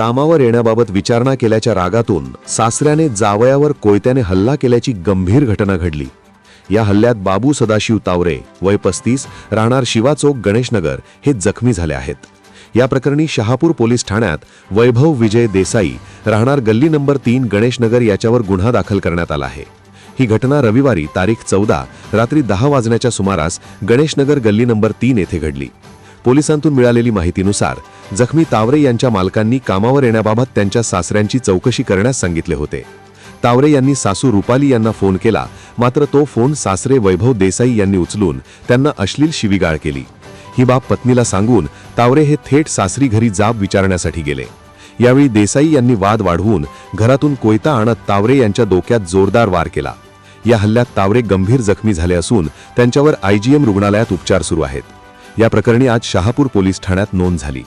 कामावर येण्याबाबत विचारणा केल्याच्या रागातून सासऱ्याने जावयावर कोयत्याने हल्ला केल्याची गंभीर घटना घडली. या हल्ल्यात बाबू सदाशिव तावरे वय पस्तीस राहणार शिवा चौक गणेशनगर हे जखमी झाले आहेत. या प्रकरणी शहापूर पोलीस ठाण्यात वैभव विजय देसाई राहणार गल्ली नंबर तीन गणेशनगर याच्यावर गुन्हा दाखल करण्यात आला आहे. ही घटना रविवारी तारीख चौदा रात्री दहा वाजण्याच्या सुमारास गणेशनगर गल्ली नंबर तीन येथे घडली. पोलिसांतून मिळालेली माहितीनुसार जखमी तावरे यांच्या मालकांनी कामावर येण्याबाबत त्यांच्या सासऱ्यांची चौकशी करण्यास सांगितले होते. तावरे यांनी सासू रुपाली यांना फोन केला मात्र तो फोन सासरे वैभव देसाई यांनी उचलून त्यांना अश्लील शिवीगाळ केली. ही बाब पत्नीला सांगून तावरे हे थेट सासरी घरी जाब विचारण्यासाठी गेले. यावेळी देसाई यांनी वाद वाढवून घरातून कोयता आणत तावरे यांच्या डोक्यात जोरदार वार केला. या हल्ल्यात तावरे गंभीर जखमी झाले असून त्यांच्यावर आयजीएम रुग्णालयात उपचार सुरू आहेत. या प्रकरणी आज शहापूर पोलीस ठाण्यात नोंद झाली.